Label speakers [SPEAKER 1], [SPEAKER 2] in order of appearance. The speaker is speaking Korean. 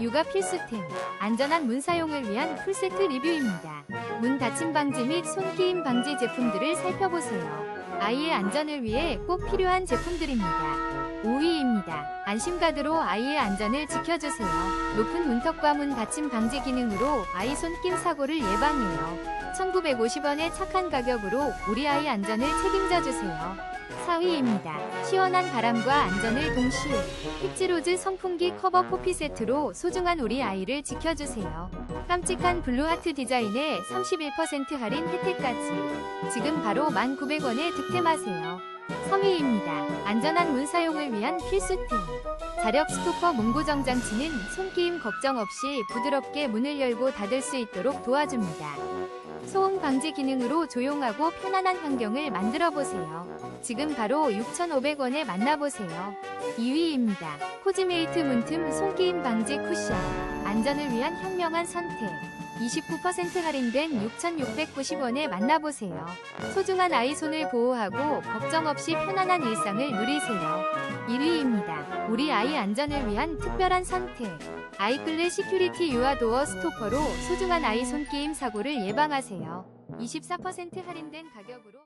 [SPEAKER 1] 육아 필수템, 안전한 문 사용을 위한 풀세트 리뷰입니다. 문 닫힘 방지 및 손끼임 방지 제품들을 살펴보세요. 아이의 안전을 위해 꼭 필요한 제품들입니다. 5위입니다. 안심가드로 아이의 안전을 지켜주세요. 높은 문턱과 문 닫힘 방지 기능으로 아이 손김 사고를 예방해요. 1950원의 착한 가격으로 우리 아이 안전을 책임져 주세요. 4위입니다. 시원한 바람과 안전을 동시에 픽지로즈 선풍기 커버 포피 세트로 소중한 우리 아이를 지켜주세요. 깜찍한 블루하트 디자인에 31% 할인 혜택까지 지금 바로 1,900원에 득템하세요. 3위입니다. 안전한 문 사용을 위한 필수템. 자력 스토퍼 문고정 장치는 손끼임 걱정 없이 부드럽게 문을 열고 닫을 수 있도록 도와줍니다. 소음 방지 기능으로 조용하고 편안한 환경을 만들어 보세요. 지금 바로 6,500원에 만나보세요. 2위입니다. 코지메이트 문틈 손끼임 방지 쿠션. 안전을 위한 현명한 선택. 29% 할인된 6,690원에 만나보세요. 소중한 아이 손을 보호하고 걱정 없이 편안한 일상을 누리세요. 1위입니다. 우리 아이 안전을 위한 특별한 선택. 아이클레 시큐리티 유아도어 스토퍼로 소중한 아이 손게임 사고를 예방하세요. 24% 할인된 가격으로